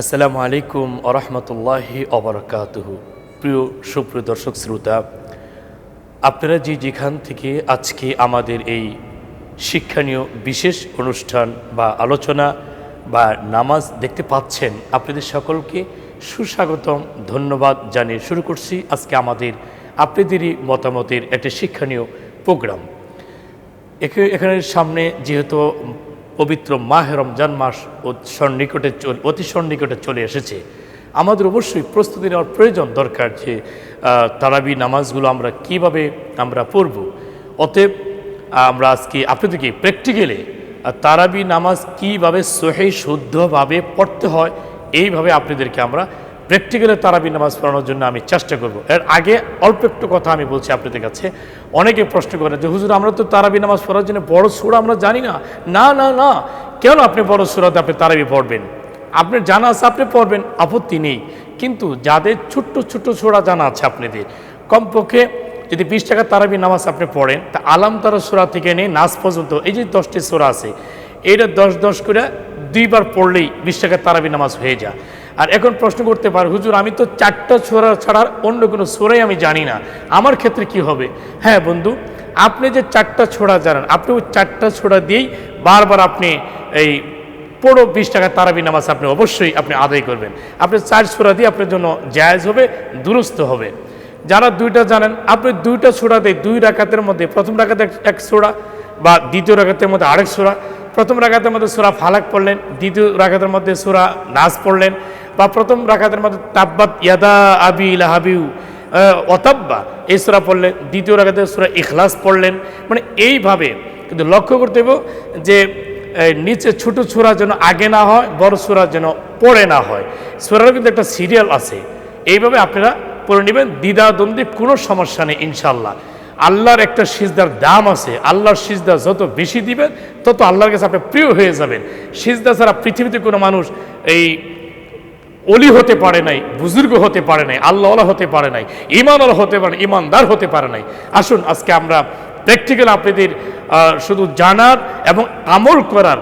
আসসালামু আলাইকুম আরহামতুল্লাহি অবরাকাতুহু প্রিয় সুপ্রিয় দর্শক শ্রোতা, আপনারা যে যেখান থেকে আজকে আমাদের এই শিক্ষণীয় বিশেষ অনুষ্ঠান বা আলোচনা বা নামাজ দেখতে পাচ্ছেন, আপনাদের সকলকে সুস্বাগতম, ধন্যবাদ জানিয়ে শুরু করছি আজকে আমাদের আপনাদেরই মতামতের একটা শিক্ষণীয় প্রোগ্রাম। এখানে সামনে যেহেতু পবিত্র মাহ রমজান মাস সন্নিকটে অতি সন্নিকটে চলে এসেছে। আমাদের অবশ্যই প্রস্তুতি নেওয়ার প্রয়োজন দরকার যে তারাবি নামাজগুলো আমরা কীভাবে আমরা পড়ব। অতএব, আমরা আজকে আপনাদেরকে প্র্যাকটিক্যালে তারাবি নামাজ কীভাবে সহি শুদ্ধভাবে পড়তে হয়, এইভাবে আপনাদেরকে আমরা প্র্যাকটিক্যালে তারাবি নামাজ পড়ানোর জন্য আমি চেষ্টা করব। এর আগে অল্প একটু কথা আমি বলছি আপনাদের কাছে। অনেকে প্রশ্ন করে যে, হুজুর, আমরা তো তারাবি নামাজ পড়ার জন্য বড় সুরা আমরা জানি না। না না না। কেন আপনি বড় সুরাতে আপনি তারাবি পড়বেন? আপনার জানা আছে, আপনি পড়বেন, আপত্তি নেই। কিন্তু যাদের ছোট্ট ছোট্ট সুরা জানা আছে আপনাদের, কমপক্ষে যদি বিশ টাকা তারাবি নামাজ আপনি পড়েন, তা আলাম তারা সুরা থেকে নিয়ে নাচ পর্যন্ত, এই যে দশটি সুরা আছে, এইটা দশ দশ করে দুইবার পড়লেই বিশ টাকা তারাবি নামাজ হয়ে যায়। আর এখন প্রশ্ন করতে পার, হুজুর, আমি তো চারটা ছোড়া ছাড়ার অন্য কোনো সোরাই আমি জানি না। আমার ক্ষেত্রে কি হবে? হ্যাঁ বন্ধু, আপনি যে চারটা ছোড়া জানেন, আপনি ওই চারটা ছোড়া দিয়েই বারবার আপনি এই পুরো বিশ টাকা তারাবি নামাজ আপনি অবশ্যই আপনি আদায় করবেন। আপনি চার ছোড়া দিয়ে আপনার জন্য জায়জ হবে, দুরুস্ত হবে। যারা দুইটা জানেন, আপনি দুইটা ছোড়া দিয়ে দুই রাকাতের মধ্যে, প্রথম রাকাতে এক- ছোড়া বা দ্বিতীয় রাকাতের মধ্যে আরেক ছোড়া প্রথম রাকাতের মধ্যে সুরা ফালাক পড়লেন, দ্বিতীয় রাকাতের মধ্যে সুরা নাচ পড়লেন বা প্রথম রাকাতের মধ্যে তাব্বাত ইয়াদা আবি লাহাবিউ অতাব্বা এই সুরা পড়লেন দ্বিতীয় রাকাতে সুরা ইখলাস পড়লেন। মানে এইভাবে কিন্তু লক্ষ্য করতে হবে যে নিচে ছোট ছোড়া যেন আগে না হয়, বড় ছোড়া যেন পড়ে না হয়। ছোড়ারও কিন্তু একটা সিরিয়াল আছে। এইভাবে আপনারা পড়ে নেবেন। দ্বিধাদ্বন্দ্বে কোনো সমস্যা নেই ইনশাল্লাহ আল্লাহর একটা সিজদার দাম আছে। আল্লাহর সিজদা যত বেশি দিবেন, তত আল্লাহর কাছে আপনি প্রিয় হয়ে যাবেন। সিজদা ছাড়া পৃথিবীতে কোনো মানুষ এই অলি হতে পারে নাই, বুজুর্গ হতে পারে নাই, আল্লাহওয়ালা হতে পারে নাই ইমানওয়ালা হতে পারে ইমানদার হতে পারে নাই। আসুন, আজকে আমরা প্র্যাকটিক্যাল আপনাদের শুধু জানার এবং আমল করার,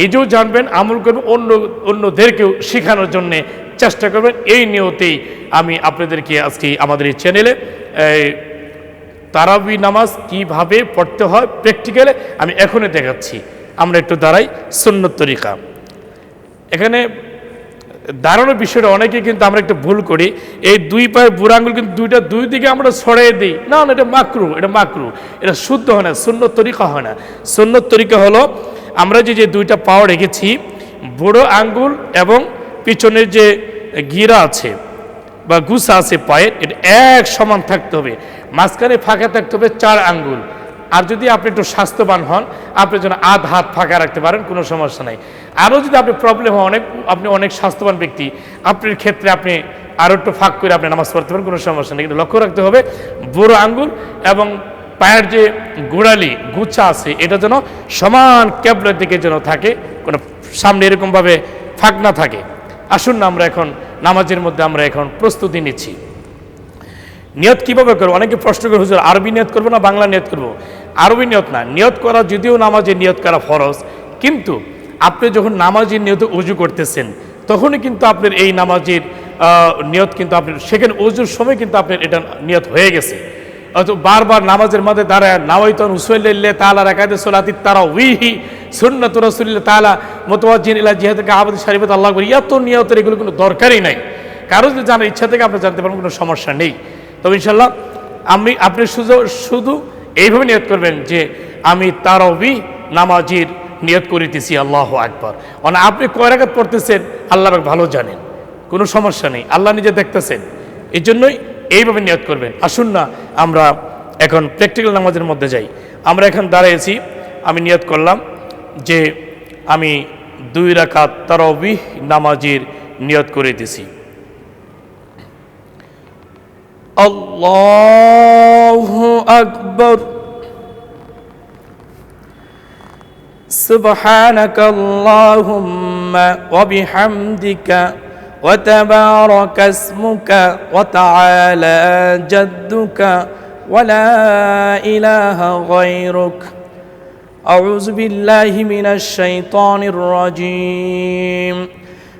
নিজেও জানবেন, আমল করবেন, অন্য, অন্যদেরকেও শেখানোর জন্য চেষ্টা করবেন। এই নিয়তেই আমি আপনাদেরকে আজকে আমাদের এই চ্যানেলে তারাবি নামাজ কীভাবে পড়তে হয় প্র্যাকটিক্যালে আমি এখনই দেখাচ্ছি। আমরা একটু দাঁড়াই, সুন্নত তরিকা। এখানে দাঁড়ানোর বিষয়টা অনেকে কিন্তু আমরা একটা ভুল করি। এই দুই পায়ের বুড়া আঙুল কিন্তু দুইটা দুই দিকে আমরা ছড়িয়ে দিই। না না, এটা মাকরু এটা মাকরু। এটা শুদ্ধ হয় না, শূন্য তরিকা হয় না। সুন্নত তরিকা হলো, আমরা যে যে দুইটা পাও রেখেছি, বুড়ো আঙ্গুল এবং পিছনের যে গিরা আছে বা গুসা আছে পায়ের, এটা এক সমান থাকতে হবে। মাঝখানে ফাঁকা থাকতে হবে চার আঙ্গুল। আর যদি আপনি একটু স্বাস্থ্যবান হন, আপনি যেন আধ হাত ফাঁকা রাখতে পারেন, কোনো সমস্যা নাই। আরও যদি আপনি প্রবলেম হয় অনেক, আপনি অনেক স্বাস্থ্যবান ব্যক্তি, আপনার ক্ষেত্রে আপনি আরও একটু ফাঁক করে আপনি নামাজ পড়তে পারেন, কোনো সমস্যা নেই। কিন্তু লক্ষ্য রাখতে হবে, বুড়ো আঙ্গুল এবং পায়ের যে গোড়ালি, গুচ্ছা আছে, এটা যেন সমান ক্যাবলের দিকে যেন থাকে, কোনো সামনে এরকমভাবে ফাঁক না থাকে। আসুন না আমরা এখন, নামাজের মধ্যে আমরা এখন প্রস্তুতি নিচ্ছি। নিয়ত কীভাবে করব? অনেকে প্রশ্ন করে, হুজুর, আরবি নিয়ত করব না বাংলা নিয়ত করব? আরবি নিয়ত না, নিয়ত করা যদিও নামাজে নিয়ত করা ফরজ, কিন্তু আপনি যখন নামাজের নিয়ত উজু করতেছেন, তখনই কিন্তু আপনার এই নামাজের নিয়ত কিন্তু আপনার, সেখানে উজুর সময় কিন্তু আপনার এটা নিয়ত হয়ে গেছে। অত বারবার নামাজের মধ্যে দাঁড়ায়, নাওয়াইতন হুসাইল্লাহ তালা রাকাতে সোলাতি তারা উইহি সুন্নাত রসুল্লাহ তালা মোতওয়াজিন ইলা জিহাদকে আবাদ শারিফত আল্লাহ করি এত নিয়তের এগুলো কোনো দরকারই নাই। কারও যদি জানার ইচ্ছা থেকে, আপনি জানতে পারবেন, কোনো সমস্যা নেই। তবে ইনশাল্লাহ আমি, আপনি শুধু শুধু এইভাবে নিয়ত করবেন যে আমি তারবি নামাজির নিয়ত করিতেছি, আল্লাহ আকবর। মানে আপনি কয় রাখাত পড়তেছেন, আল্লাহ ভালো জানেন। কোনো সমস্যা নেই, আল্লাহ নিজে দেখতেছেন। এই জন্যই এইভাবে নিয়ত করবেন। আসুন না, আমরা এখন প্র্যাকটিক্যাল নামাজের মধ্যে যাই। আমরা এখন দাঁড়িয়েছি আমি নিয়ত করলাম যে আমি দুই রাকাত তারবি নামাজির নিয়ত করিতেছি। الله أكبر سبحانك اللهم وبحمدك وتبارك اسمك وتعالى جدك ولا إله غيرك أعوذ بالله من الشيطان الرجيم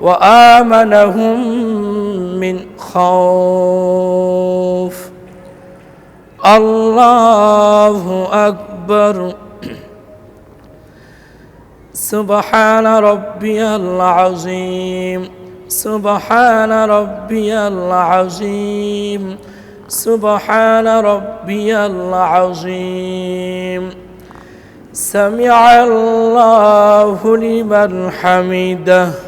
وآمنهم من خوف. الله أكبر. سبحان ربي العظيم. سبحان ربي العظيم. سبحان ربي العظيم. سمع الله لمن حمده.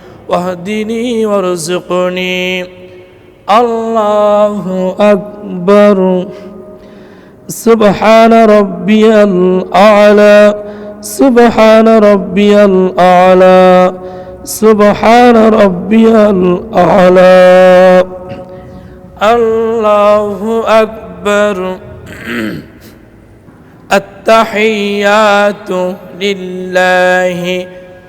واهدني وارزقني الله أكبر سبحان ربي الأعلى سبحان ربي الأعلى سبحان ربي الأعلى الله أكبر التحيات لله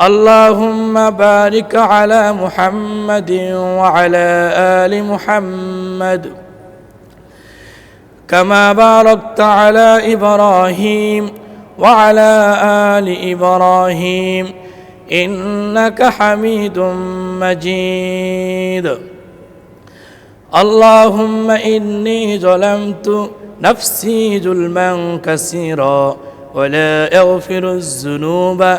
اللهم بارك على محمد وعلى آل محمد. كما باركت على إبراهيم وعلى آل إبراهيم. إنك حميد مجيد. اللهم إني ظلمت نفسي ظلما كثيرا ولا يغفر الذنوب